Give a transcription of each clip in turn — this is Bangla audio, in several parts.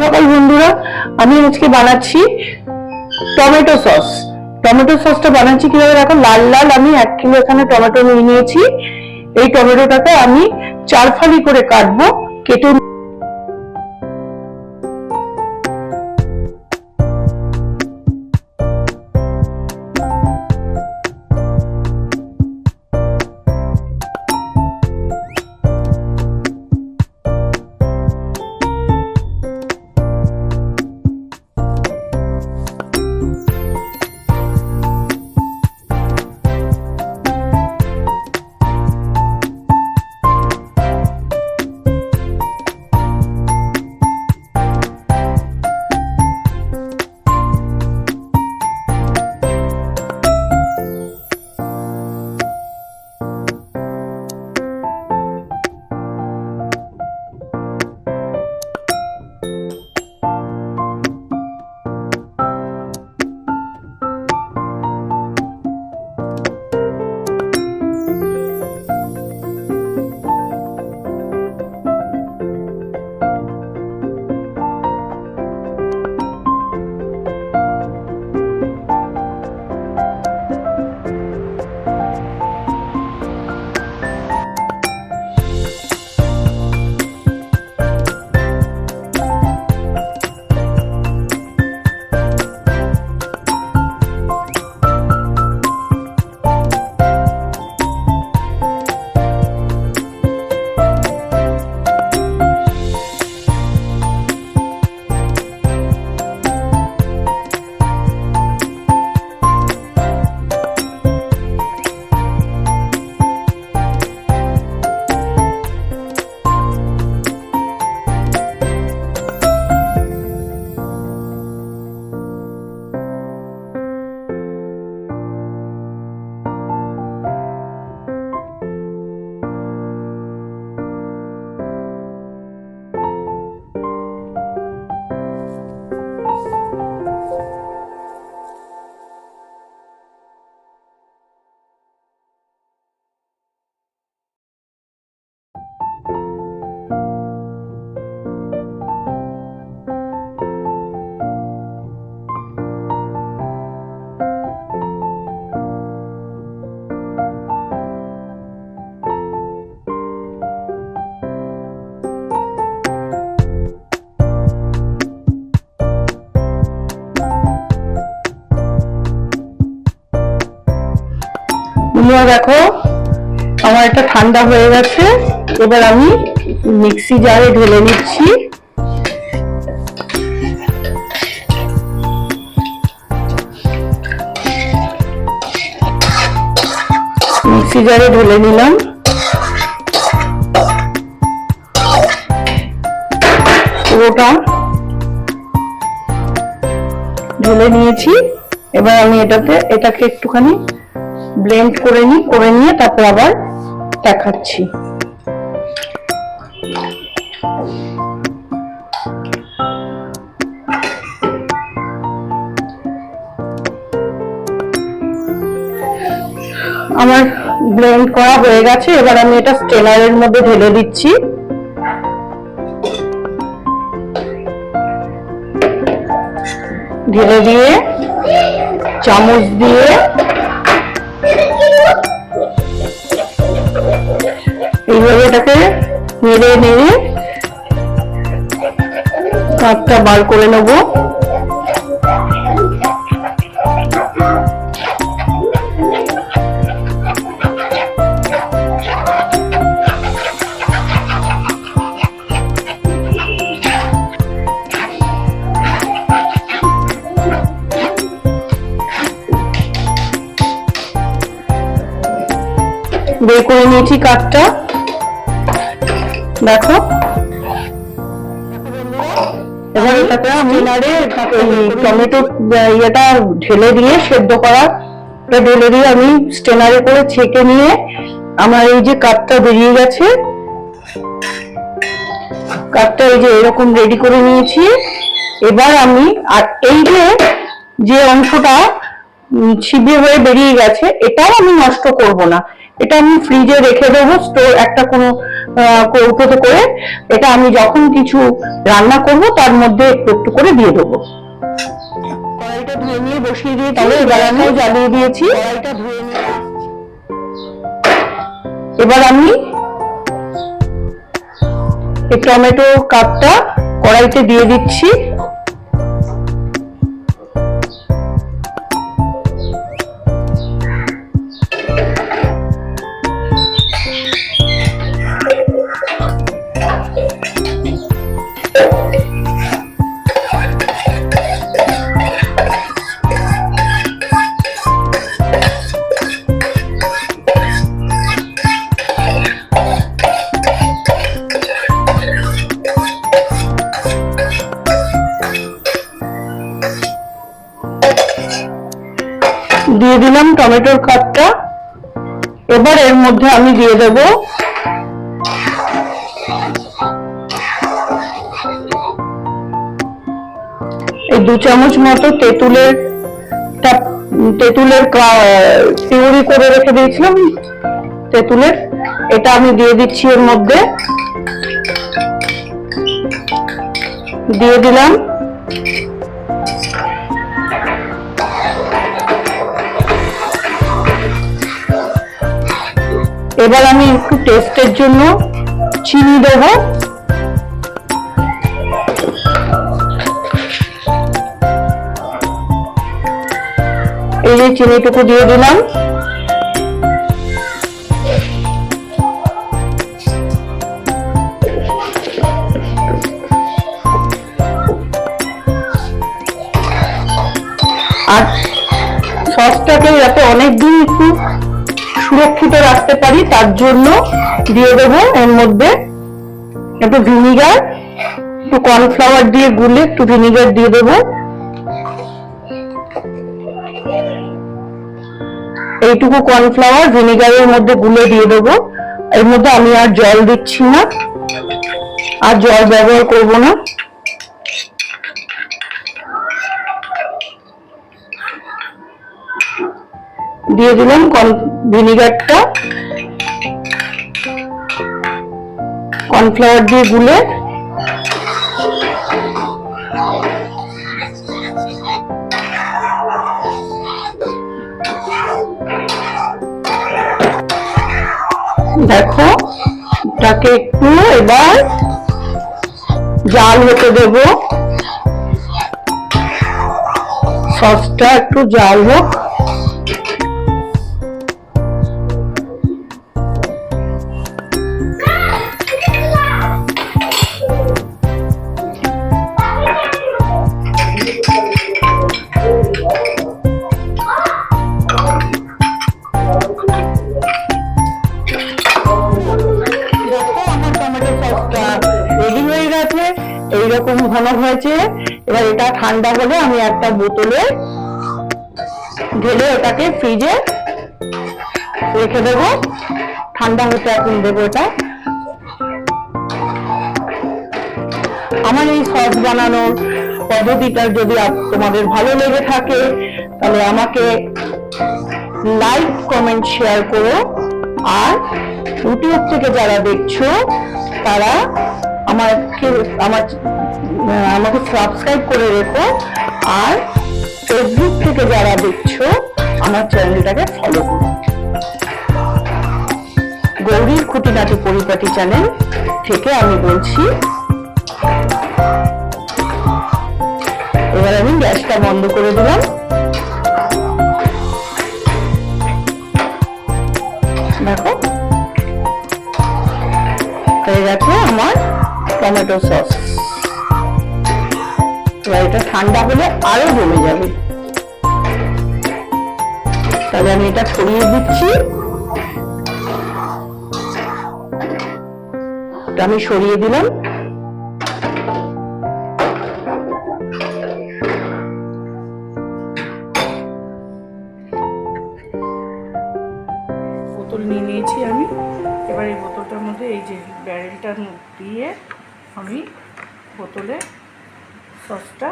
সকাল বন্ধুরা, আমি আজকে বানাচ্ছি টমেটো সস। টমেটো সসটা বানাচ্ছি কীভাবে দেখো? লাল লাল আমি এক কিলো এখানে টমেটো নিয়ে নিয়েছি। এই টমেটোটাকে আমি চারফালি করে কাটবো, কেটে বন্ধুরা, দেখো, আমার একটা ঠান্ডা হয়ে গেছে। এবার আমি মিক্সি জারে ঢেলে নিচ্ছি। মিক্সি জারে ঢেলে নিলাম। পুরোটা ঢেলে নিয়েছি। এবার আমি এটাতে, এটাকে একটুখানি ব্লেন্ড করে নিই করে নিয়ে তারপর আবার দেখাচ্ছি। আমার ব্লেন্ড করা হয়ে গেছে, এবার আমি এটা স্টেনারের মধ্যে ঢেলে দিচ্ছি। ঢেলে দিয়ে, চামচ দিয়ে নেড়ে নেড়ে কাপটা বার করে নেব। বের করে নিয়েছি কাঠটা। দেখো। এবার এটাকে আমি নাড়ে টমেটো ইয়েটা ঢেলে দিয়ে সেদ্ধ করা ঢেলে দিয়ে আমি স্টেনারে করে ছেঁকে নিয়ে আমার এই যে কাঠটা বেরিয়ে গেছে কাঠটা এই যে এরকম রেডি করে নিয়েছি। এবার আমি আর এই যে অংশটা উম, হয়ে বেরিয়ে গেছে এটাও আমি নষ্ট করব না। এটা আমি ফ্রিজে রেখে দেবো স্টোর একটা কোনো কৌটোতে করে। এটা আমি যখন কিছু রান্না করব তার মধ্যে একটু একটু করে দিয়ে দেবো। কড়াইটা ধুয়ে নিয়ে বসিয়ে দিয়ে তাহলে আমি জ্বালিয়ে দিয়েছি। কড়াইটা ধুয়ে নিয়ে এবার আমি এই টমেটো কাপটা কড়াইতে দিয়ে দিচ্ছি। দিয়ে দিলাম টমেটোর কাপটা এবার এর মধ্যে আমি দিয়ে দেব এই দু চামচ মতো তেঁতুলের তেঁতুলের পিউরি করে রেখে দিয়েছিলাম তেঁতুলের। এটা আমি দিয়ে দিচ্ছি এর মধ্যে। দিয়ে দিলাম। এবার আমি একটু টেস্টের জন্য চিনি দেব। এই যে চিনিটুকু দিয়ে দিলাম। আর সসটাকে যাতে অনেকদিন একটু সুরক্ষিত রাখতে পারি, তার জন্য দিয়ে দেবো এর মধ্যে একটু ভিনিগার, একটু কর্নফ্লাওয়ার দিয়ে গুলে একটু ভিনিগার দিয়ে দেবো। এইটুকু কর্নফ্লাওয়ার ভিনিগারের মধ্যে গুলে দিয়ে দেবো। এর মধ্যে আমি আর জল দিচ্ছি না। আর জল ব্যবহার করব না। দিয়ে দিলাম কর্ন ভিনিগারটা। কর্নফ্লাওয়ার দিয়ে গুলে দেখো, এটাকে একটু এবার জাল হতে দেব। সসটা একটু জাল হোক। এইরকম ঘন হয়েছে এবার এটা ঠান্ডা হলে আমি একটা বোতলে ঢেলে ওটাকে ফ্রিজে রেখে দেবো। ঠান্ডা হতে এখন দেবো এটা। আমার এই সস বানানোর পদ্ধতিটা যদি তোমাদের ভালো লেগে থাকে তাহলে আমাকে লাইক কমেন্ট শেয়ার করো। আর ইউটিউব থেকে যারা দেখছ তারা আমার আহ, আমাকে সাবস্ক্রাইব করে রেখো। আর ফেসবুক থেকে যারা দেখছ, আমার চ্যানেলটাকে ফলো করো। গৌরীর খুঁটিনাটি পরিপাটি চ্যানেল থেকে আমি বলছি, এবার আমি গ্যাসটা বন্ধ করে দিলাম। দেখো, হয়ে গেছে আমার টমেটো সস এটা ঠান্ডা হলে আরও জমে যাবে। তাহলে আমি এটা ছড়িয়ে দিচ্ছি। আমি সরিয়ে দিলাম। সসটা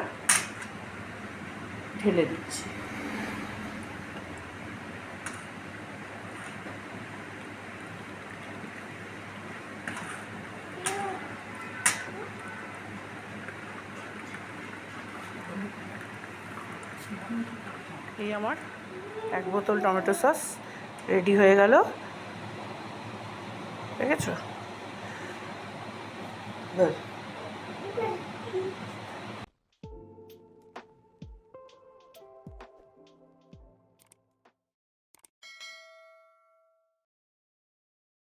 ঢেলে দিচ্ছি। এই আমার এক বোতল টমেটো সস রেডি হয়ে গেল। দেখেছ?